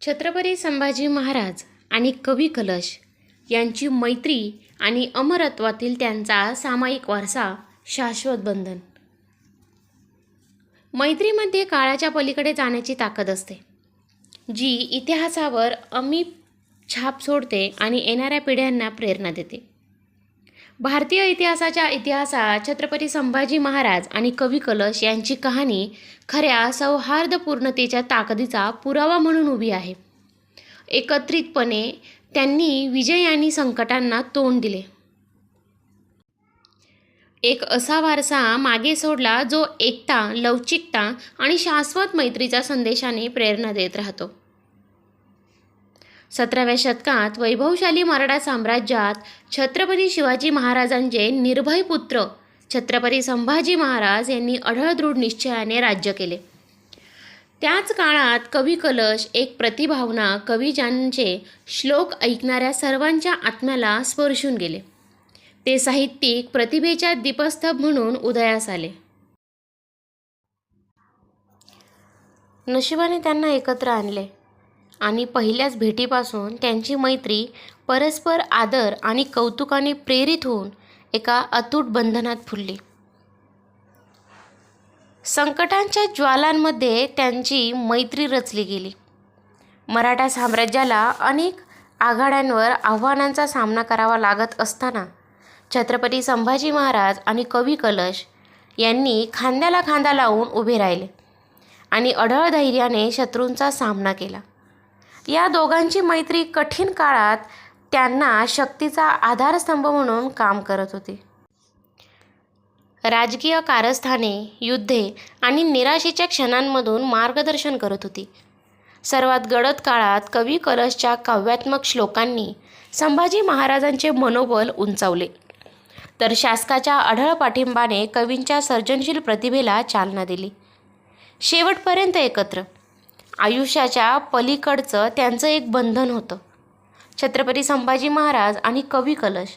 छत्रपती संभाजी महाराज आणि कवी कलश यांची मैत्री आणि अमरत्वातील त्यांचा सामायिक वारसा शाश्वत बंधन. मैत्रीमध्ये काळाच्या पलीकडे जाण्याची ताकद असते. जी इतिहासावर अमी छाप सोडते आणि येणाऱ्या पिढ्यांना प्रेरणा देते. भारतीय इतिहासाच्या इतिहासात छत्रपती संभाजी महाराज आणि कवी कलश यांची कहाणी खऱ्या सौहार्दपूर्णतेच्या ताकदीचा पुरावा म्हणून उभी आहे. एकत्रितपणे त्यांनी विजय आणि संकटांना तोंड दिले. एक असा वारसा मागे सोडला जो एकता लवचिकता आणि शाश्वत मैत्रीच्या संदेशाने प्रेरणा देत राहतो. सतराव्या शतकात वैभवशाली मराठा साम्राज्यात छत्रपती शिवाजी महाराजांचे निर्भय पुत्र छत्रपती संभाजी महाराज यांनी अढळ दृढ निश्चयाने राज्य केले. त्याच काळात कवी कलश एक प्रतिभावना कवी ज्यांचे श्लोक ऐकणाऱ्या सर्वांच्या आत्म्याला स्पर्शून गेले. ते साहित्यिक प्रतिभेच्या दीपस्तभ म्हणून उदयास आले. नशिबाने त्यांना एकत्र आणले. आणि पहिल्याच भेटीपासून त्यांची मैत्री परस्पर आदर आणि कौतुकाने प्रेरित होऊन एका अतूट बंधनात फुलली. संकटांच्या ज्वालांमध्ये त्यांची मैत्री रचली गेली. मराठा साम्राज्याला अनेक आघाड्यांवर आव्हानांचा सामना करावा लागत असताना छत्रपती संभाजी महाराज आणि कवी कलश यांनी खांद्याला खांदा लावून उभे राहिले आणि अढळ धैर्याने शत्रूंचा सामना केला. या दोघांची मैत्री कठीण काळात त्यांना शक्तीचा आधारस्तंभ म्हणून काम करत होती. राजकीय कारस्थाने युद्धे आणि निराशेच्या क्षणांमधून मार्गदर्शन करत होती. सर्वात गडद काळात कवी कलशच्या काव्यात्मक श्लोकांनी संभाजी महाराजांचे मनोबल उंचावले. तर शासकाच्या अढळ पाठिंबाने कवींच्या सर्जनशील प्रतिभेला चालना दिली. शेवटपर्यंत एकत्र. आयुष्याच्या पलीकडचं त्यांचं एक बंधन होतं. छत्रपती संभाजी महाराज आणि कवी कलश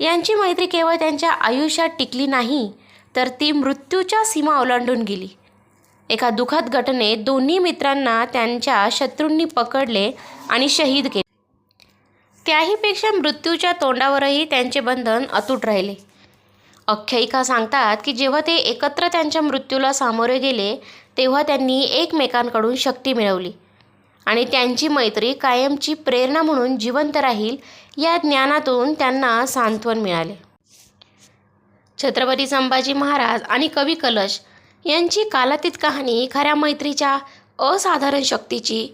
यांची मैत्री केवळ त्यांच्या आयुष्यात टिकली नाही तर ती मृत्यूच्या सीमा ओलांडून गेली. एका दुःखद घटनेत दोन्ही मित्रांना त्यांच्या शत्रूंनी पकडले आणि शहीद केले. त्याहीपेक्षा मृत्यूच्या तोंडावरही त्यांचे बंधन अतूट राहिले. आख्यायिका सांगतात की जेव्हा ते एकत्र त्यांच्या मृत्यूला सामोरे गेले तेव्हा त्यांनी एकमेकांकडून शक्ती मिळवली. आणि त्यांची मैत्री कायमची प्रेरणा म्हणून जिवंत राहील या ज्ञानातून त्यांना सांत्वन मिळाले. छत्रपती संभाजी महाराज आणि कवी कलश यांची कालातीत कहाणी खऱ्या मैत्रीच्या असाधारण शक्तीची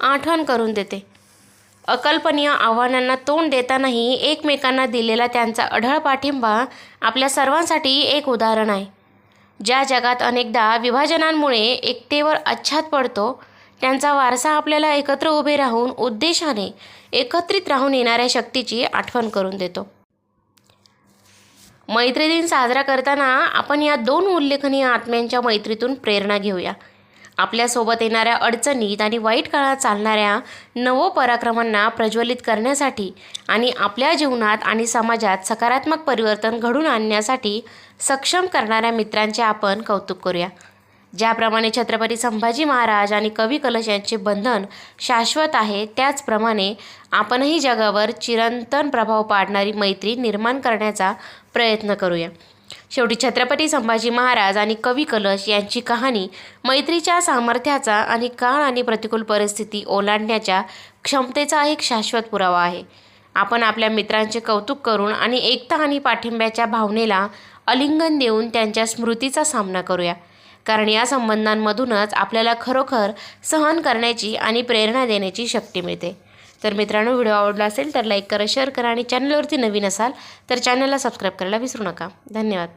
आठवण करून देते. अकल्पनीय आव्हानांना तोंड देतानाही एकमेकांना दिलेला त्यांचा अढळ पाठिंबा आपल्या सर्वांसाठी एक उदाहरण आहे. ज्या जगात अनेकदा विभाजनांमुळे एकतेवर आच्छाद पडतो त्यांचा वारसा आपल्याला एकत्र उभे राहून उद्देशाने एकत्रित राहून येणाऱ्या शक्तीची आठवण करून देतो. मैत्री दिन साजरा करताना आपण या दोन उल्लेखनीय आत्म्यांच्या मैत्रीतून प्रेरणा घेऊया. आपल्यासोबत येणाऱ्या अडचणीत आणि वाईट काळात चालणाऱ्या नवोपराक्रमांना प्रज्वलित करण्यासाठी आणि आपल्या जीवनात आणि समाजात सकारात्मक परिवर्तन घडून आणण्यासाठी सक्षम करणाऱ्या मित्रांचे आपण कौतुक करूया. ज्याप्रमाणे छत्रपती संभाजी महाराज आणि कवी कलश यांचे बंधन शाश्वत आहे त्याचप्रमाणे आपणही जगावर चिरंतन प्रभाव पाडणारी मैत्री निर्माण करण्याचा प्रयत्न करूया. शेवटी छत्रपती संभाजी महाराज आणि कवी कलश यांची कहाणी मैत्रीच्या सामर्थ्याचा आणि काळ आणि प्रतिकूल परिस्थिती ओलांडण्याच्या क्षमतेचा एक शाश्वत पुरावा आहे. आपण आपल्या मित्रांचे कौतुक करून आणि एकता आणि पाठिंब्याच्या भावनेला अलिंगन देऊन त्यांच्या स्मृतीचा सामना करूया. कारण या संबंधांमधूनच आपल्याला खरोखर सहन करण्याची आणि प्रेरणा देण्याची शक्ती मिळते. तर मित्रांनो व्हिडिओ आवडला असेल तर लाईक करा शेअर करा आणि चॅनलवरती नवीन असाल तर चॅनलला सबस्क्राईब करायला विसरू नका. धन्यवाद.